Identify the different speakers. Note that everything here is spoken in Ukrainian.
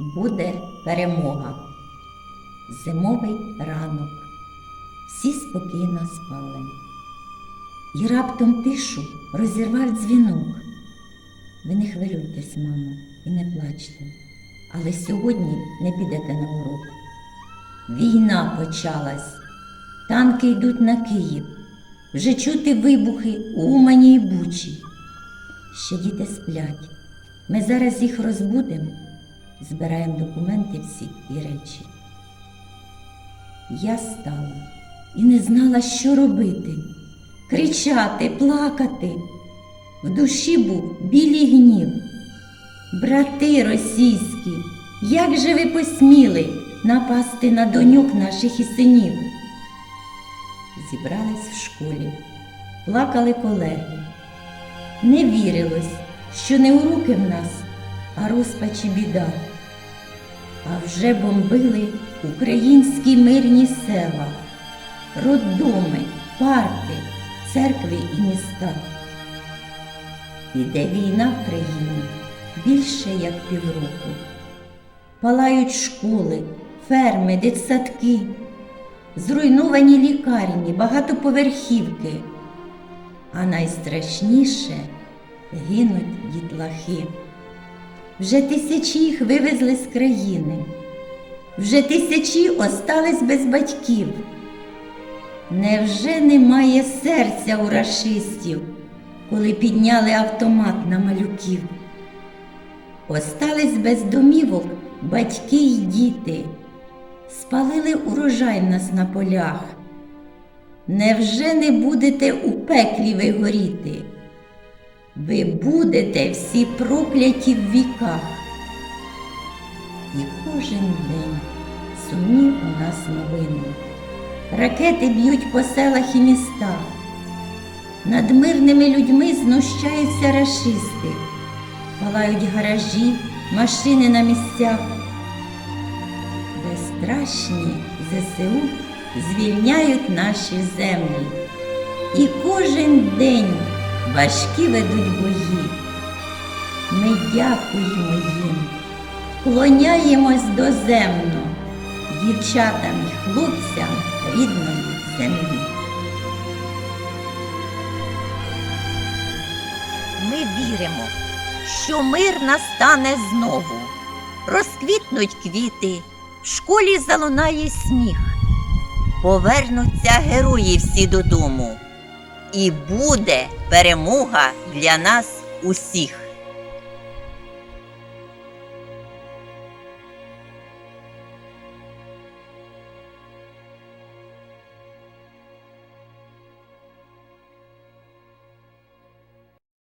Speaker 1: буде перемога. Зимовий ранок. Всі спокійно спали. І раптом тишу розірвав дзвінок. Ви не хвилюйтесь, мамо, і не плачте, але сьогодні не підете на урок. Війна почалась. Танки йдуть на Київ. Вже чути вибухи у Умані і Бучі. Ще діти сплять. Ми зараз їх розбудемо, збираємо документи всі і речі. Я стала і не знала, що робити. Кричати, плакати. В душі був білий гнів. Брати російські, як же ви посміли напасти на доньок наших і синів? Зібрались в школі, плакали колеги. Не вірилось, що не уроки в нас, а розпач і біда. А вже бомбили українські мирні села, роддоми, парки, церкви і міста. Іде війна в країні більше як півроку. Палають школи, ферми, дитсадки, зруйновані лікарні, багатоповерхівки. А найстрашніше гинуть дітлахи. Вже тисячі їх вивезли з країни, вже тисячі остались без батьків. Невже немає серця у рашистів, коли підняли автомат на малюків? Остались без домівок батьки й діти, спалили урожай в нас на полях. Невже не будете у пеклі ви горіти? Ви будете всі прокляті в віках. І кожен день сумні у нас новини. Ракети б'ють по селах і містах. Над мирними людьми знущаються рашисти, палають гаражі, машини на місцях. Безстрашні ЗСУ звільняють наші землі. І кожен день важкі ведуть бої. Ми дякуємо їм, клоняємось доземно дівчатам і хлопцям рідної землі.
Speaker 2: Ми віримо, що мир настане знову. Розквітнуть квіти, в школі залунає сміх. Повернуться герої всі додому. І буде перемога для нас усіх.